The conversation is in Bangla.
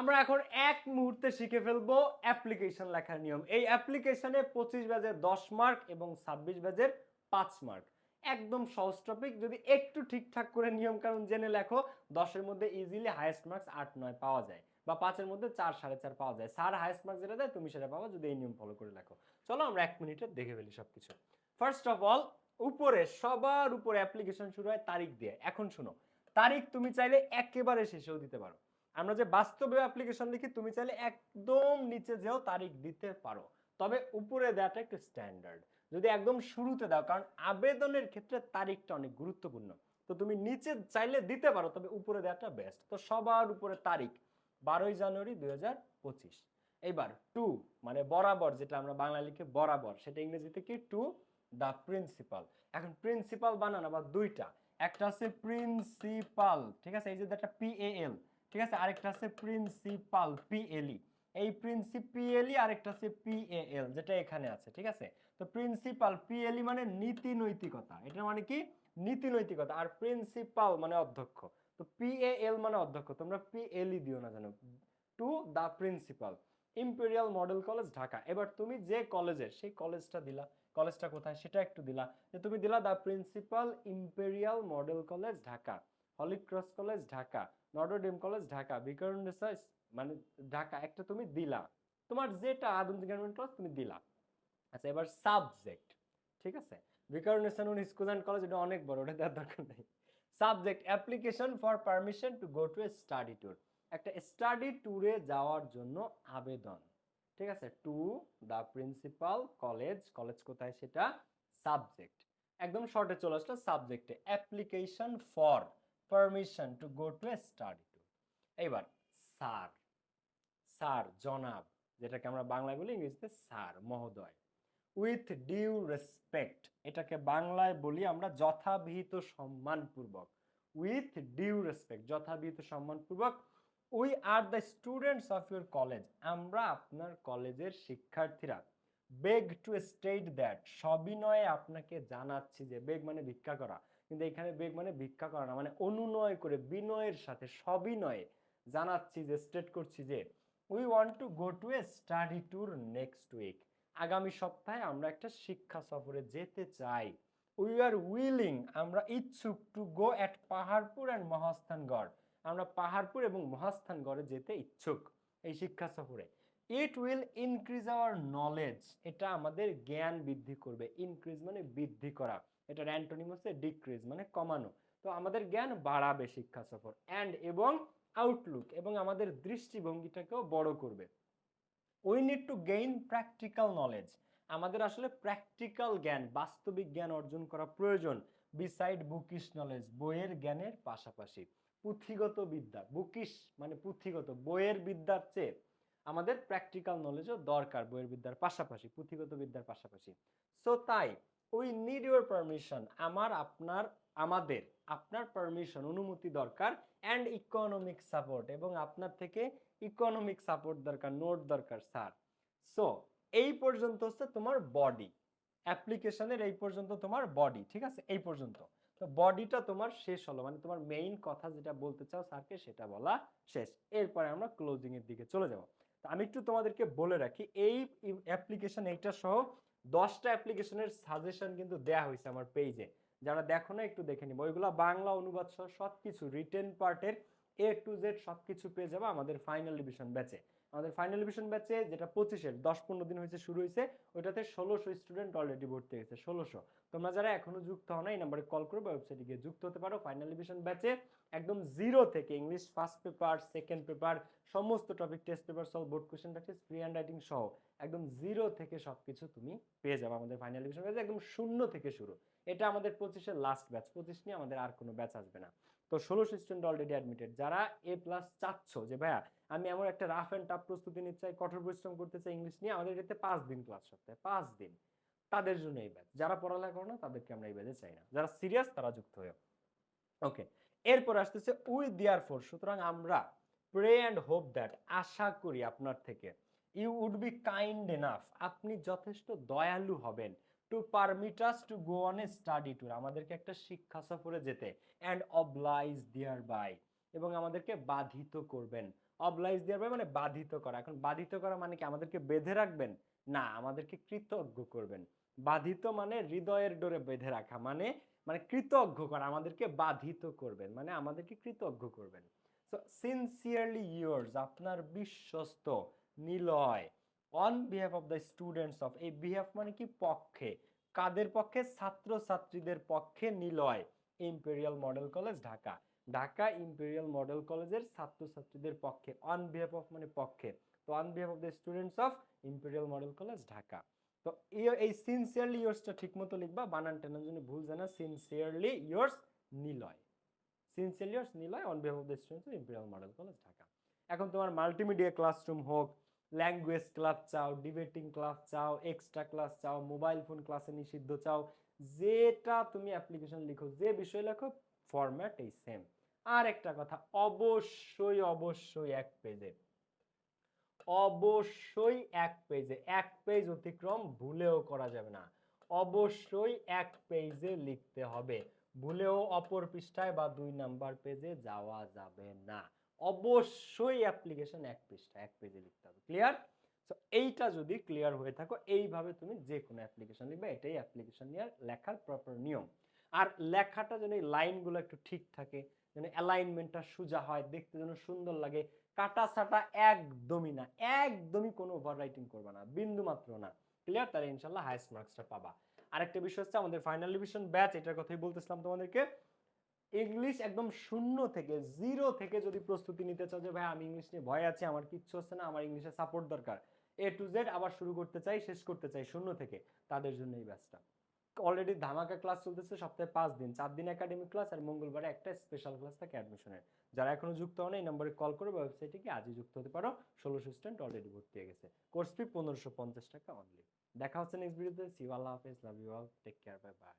আমরা এখন এক মুহূর্তে শিখে ফেলব অ্যাপ্লিকেশন লেখার নিয়ম। এই অ্যাপ্লিকেশনে পঁচিশ ব্যাজের দশ মার্ক এবং ছাব্বিশ ব্যাজের পাঁচ মার্ক একদম সহজ টপিক যদি একটু ঠিকঠাক করে নিয়ম কানুন জেনে লেখো, দশের মধ্যে ইজিলি হায়েস্ট মার্কস আট, নয় পাওয়া যায় বা পাঁচের মধ্যে চার, সাড়ে চার পাওয়া যায়। স্যার হায়েস্ট মার্কস যেটা দেয়, তুমি সেটা পাবো যদি এই নিয়ম ফলো করে লেখো। চলো আমরা এক মিনিটে দেখে ফেলি সবকিছু। ফার্স্ট অফ অল উপরে, সবার উপরে অ্যাপ্লিকেশন শুরু হয় তারিখ দিয়ে। এখন শুনো, তারিখ তুমি চাইলে একেবারে শেষেও দিতে পারো। আমরা যে বাস্তবে অ্যাপ্লিকেশন লিখি, তুমি চাইলে একদম নিচে যেও তারিখ দিতে পারো। তবে উপরে দেওয়াটা একটু স্ট্যান্ডার্ড যদি একদম শুরুতে দাও, কারণ আবেদনের ক্ষেত্রে তারিখটা অনেক গুরুত্বপূর্ণ। তো তুমি নিচে চাইলে দিতে পারো, তবে উপরে দেওয়াটা বেস্ট তো সবার উপরে তারিখ, বারোই জানুয়ারি দুই হাজার পঁচিশ। এইবার টু মানে বরাবর যেটা আমরা বাংলা লিখে, বরাবর, সেটা ইংরেজিতে কি? টু দ্য প্রিন্সিপাল এখন প্রিন্সিপাল বানান আবার দুইটা, একটা আছে প্রিন্সিপাল ঠিক আছে? এই যে একটা পিএএল ঠিক আছে? আরেকটা আছে প্রিন্সিপাল পিএলই এই প্রিন্সিপিএলই আরেকটা আছে পিএএল যেটা এখানে আছে, ঠিক আছে? তো প্রিন্সিপাল পিএলই মানে নীতি নৈতিকতা। এটা মানে কি? নীতি নৈতিকতা। আর প্রিন্সিপাল মানে অধ্যক্ষ। তো পিএএল মানে অধ্যক্ষ। তোমরা পিএলই দিও না জানো to the principal Imperial Model College Dhaka. এবার তুমি যে কলেজের সেই কলেজটা দিলা। কলেজটা কোথায়? সেটা একটু দিলা। যে তুমি দিলা the principal Imperial Model College Dhaka. Holy Cross College Dhaka, Notre Dame College Dhaka Viqarunnisa মানে ঢাকা, একটা তুমি দিলা। তোমার যেটা আধুনিক গার্মেন্ট তুমি দিলা। আচ্ছা এবার সাবজেক্ট ঠিক আছে? বিকরণ বিকারুন্ডেসান স্কুল অ্যান্ড কলেজ এটা অনেক বড়, ওটা দেওয়ার দরকার নেই। Subject application for permission to go to a study tour একটা স্টাডি ট্যুরে যাওয়ার জন্য আবেদন, ঠিক আছে? To the principal college college কোথায় সেটা? সাবজেক্ট একদম শর্টে চলে আসলো সাবজেক্টে application for permission to go to a study tour এইবার স্যার স্যার জনাব যেটাকে আমরা বাংলায় বলি, ইংরেজিতে স্যার, মহোদয়। উইথ ডিউ রেসপেক্ট এটাকে বাংলায় বলি আমরা যথাবিহিত সম্মানপূর্বক। উইথ ডিউ রেসপেক্ট যথাবিহিত সম্মানপূর্বক we are the students of your college আমরা আপনার কলেজের শিক্ষার্থীরা। বেগ টু স্টেট দ্যাট সবিনয়ে আপনাকে জানাচ্ছি যে বেগ মানে ভিক্ষা করা। কিন্তু এখানে বেগ মানে ভিক্ষা করা না মানে অনুনয় করে, বিনয়ের সাথে, সবিনয়ে জানাচ্ছি যে স্টেট করছি যে we want to go to a study tour next week আগামী সপ্তাহে আমরা একটা শিক্ষা সফরে যেতে চাই। উই আর উইলিং আমরা ইচ্ছুক to go at Paharpur and Mahasthangarh আমরা পাহাড়পুর এবং মহাস্থানগড়ে যেতে ইচ্ছুক এই শিক্ষা সফরে। It will increase our knowledge এটা আমাদের জ্ঞান বৃদ্ধি করবে। ইনক্রিজ মানে বৃদ্ধি করা। এটার অ্যান্টোনিম হচ্ছে ডিক্রিজ মানে কমানো। তো আমাদের জ্ঞান বাড়াবে শিক্ষা সফর। অ্যান্ড এবং আউটলুক এবং আমাদের দৃষ্টিভঙ্গিটাকেও বড় করবে। We need to gain practical knowledge আমাদের আসলে প্র্যাকটিক্যাল জ্ঞান, বাস্তবিক জ্ঞান অর্জন করা প্রয়োজন। বিসাইড বুকিশ নলেজ বইয়ের জ্ঞানের পাশাপাশি। পুঁথিগত বিদ্যা বুকিশ মানে পুঁথিগত, বইয়ের বিদ্যার চেয়ে আমাদের প্র্যাকটিক্যাল নলেজও দরকার বইয়ের বিদ্যার পাশাপাশি, পুঁথিগত বিদ্যার পাশাপাশি। সো তাই উই নিড ইউর পারমিশন আমার, আপনার, আমাদের, আপনার পারমিশন অনুমতি দরকার অ্যান্ড ইকোনমিক সাপোর্ট এবং আপনার থেকে ইকোনমিক সাপোর্ট দরকার নোট দরকার স্যার সো এই পর্যন্ত হচ্ছে তোমার বডি অ্যাপ্লিকেশনের এই পর্যন্ত তোমার বডি ঠিক আছে? এই পর্যন্ত। তো বডিটা তোমার শেষ হলো মানে তোমার মেইন কথা যেটা বলতে চাও স্যারকে সেটা বলা শেষ। এরপরে আমরা ক্লোজিং এর দিকে চলে যাব। আমি একটু তোমাদেরকে বলে রাখি, এই অ্যাপ্লিকেশন এইটা সহ দশটা অ্যাপ্লিকেশনের সাজেশন কিন্তু দেয়া হয়েছে আমার পেজে যারা দেখো না, একটু দেখে নিবো। ওইগুলো বাংলা অনুবাদ সহ সব কিছু রিটেন পার্টের এ টু জেড সব কিছু পেয়ে যাবে আমাদের ফাইনাল ডিভিশন ব্যাচে আমাদের ফাইনাল ডিভিশন ব্যাচে যেটা পঁচিশের, দশ পনেরো দিন হয়েছে, শুরু হয়েছে, ওইটাতে ষোলোশো স্টুডেন্ট অলরেডি ভর্তি হয়েছে, ষোলোশো। তোমরা যারা এখনও যুক্ত হও না এই নাম্বারে কল করবে ওয়েবসাইটে গিয়ে যুক্ত হতে পারো। ফাইনাল ডিভিশন ব্যাচে একদম জিরো থেকে English first paper second paper সমস্ত topic test paper solve board question practice free hand writing সহ একদম জিরো থেকে সবকিছু তুমি পেয়ে যাবে আমাদের ফাইনাল ডিভিশন ব্যাচে একদম শূন্য থেকে শুরু। এটা আমাদের পঁচিশের লাস্ট ব্যাচ পঁচিশ নিয়ে আমাদের আর কোনো ব্যাচ আসবে না। তো ষোলোশো স্টুডেন্ট অলরেডি অ্যাডমিটেড যারা এ প্লাস চাচ্ছ যে, ভাইয়া, আমি এমন একটা রাফ অ্যান্ড টাফ প্রস্তুতি নিতে চাই, কঠোর পরিশ্রম করতে চাই ইংলিশ নিয়ে, আমাদের এতে পাঁচ দিন ক্লাস সপ্তাহে, পাঁচ দিন। তাদের জন্য এই ব্যাচ যারা পড়ালেখা করে না, তাদেরকে আমরা এই ব্যাচে চাই না। যারা সিরিয়াস তারা যুক্ত হয়ে ওকে এরপর আসতেছে উই দেয়ার ফোর সুতরাং আমরা প্রে অ্যান্ড হোপ দ্যাট আশা করি আপনার থেকে you would be kind enough আপনি যথেষ্ট দয়ালু হবেন। To permit us to go on a study tour আমাদেরকে একটা শিক্ষা সফরে যেতে। অ্যান্ড অবলাইজ দেয়ার বাই এবং আমাদেরকে বাধিত করবেন। অবলাইজ দেওয়ার ভার্ব মানে বাধিত করা। এখন বাধিত করা মানে কি? আমাদেরকে বেঁধে রাখবেন? না, আমাদেরকে কৃতজ্ঞ করবেন। বাধিত মানে হৃদয়ের ডোরে বেঁধে রাখা। মানে মানে কৃতজ্ঞ করা। আমাদেরকে বাধিত করবেন। মানে আমাদেরকে কৃতজ্ঞ করবেন। সো সিনসিয়ারলি ইয়ার্স আপনার বিশ্বস্ত, Niloy. On behalf of the students of এই বিহাফ মানে কি পক্ষে? কাদের পক্ষে? ছাত্র ছাত্রীদের পক্ষে Niloy Imperial Model College Dhaka. Dhaka Imperial Model কলেজের ছাত্রছাত্রীদের পক্ষে অন বিহাফ অফ মানে পক্ষে। তো on behalf of the students of Imperial Model College Dhaka. তো এই- সিনসিয়ারলি ইয়ার্সটা ঠিক মতো লিখবা, বানান টেনার জন্য ভুল জানা sincerely yours Niloy. Sincerely yours Niloy on behalf of the students of Imperial Model College Dhaka. এখন তোমার মাল্টিমিডিয়া ক্লাসরুম হোক ল্যাঙ্গুয়েজ ক্লাস চাও ডিবেটিং ক্লাস চাও এক্সট্রা ক্লাস চাও মোবাইল ফোন ক্লাসে নিষিদ্ধ চাও, যেটা তুমি অ্যাপ্লিকেশন লিখো, যে বিষয় লেখো ফরম্যাট এই সেম আর একটা কথা, অবশ্যই অবশ্যই এক পেজে অবশ্যই এক পেজে এক পেজ অতিক্রম ভুলেও করা যাবে না। অবশ্যই এক পেজে লিখতে হবে, ভুলেও অপর পৃষ্ঠায় বা দুই নাম্বার পেজে যাওয়া যাবে না। অবশ্যই অ্যাপ্লিকেশন এক পৃষ্ঠা এক পেজে লিখতে হবে। ক্লিয়ার তো এইটা যদি ক্লিয়ার হয়ে থাকো, এইভাবে তুমি যে কোনো অ্যাপ্লিকেশন লিখবে, এটাই অ্যাপ্লিকেশন নিয়ে লেখার প্রপার নিয়ম। আর লেখাটা যেন এই লাইনগুলো একটু ঠিক থাকে, যেন অ্যালাইনমেন্টটা সোজা হয়, দেখতে যেন সুন্দর লাগে কাটা সাটা একদমই না, একদমই কোনো ওভার রাইটিং করবে না, বিন্দু মাত্র না। ক্লিয়ার তাহলে ইনশাল্লাহ হাইস্ট মার্কসটা পাবা। আরেকটা বিষয় হচ্ছে আমাদের ফাইনাল ডিভিশন ব্যাচ এটার কথাই বলতেছিলাম তোমাদেরকে। ইংলিশ একদম শূন্য থেকে জিরো থেকে যদি প্রস্তুতি নিতে চাও যে, ভাই, আমি ইংলিশ নিয়ে ভয় আছে, আমার কিচ্ছু হচ্ছে না, আমার ইংলিশে সাপোর্ট দরকার। এ টু জেড আবার শুরু করতে চাই, শেষ করতে চাই শূন্য থেকে। তাদের জন্য এই ব্যাচটা অলরেডি ধামাকা ক্লাস চলতেছে সপ্তাহে পাঁচ দিন, চার দিন একাডেমিক ক্লাস আর মঙ্গলবারে একটা স্পেশাল ক্লাস থাকে অ্যাডমিশনের যারা এখনও যুক্ত হন এই নম্বরে কল করে ওয়েবসাইটে গিয়ে আজই যুক্ত হতে পারো। ষোলোশো স্টুডেন্ট অলরেডি ভর্তি হয়ে গেছে। কোর্স ফি পনেরোশো পঞ্চাশ টাকা অনলি দেখা হচ্ছে নেক্সট ভিডিওতে সি আল্লাহ হাফেজ। Love you all take care bye bye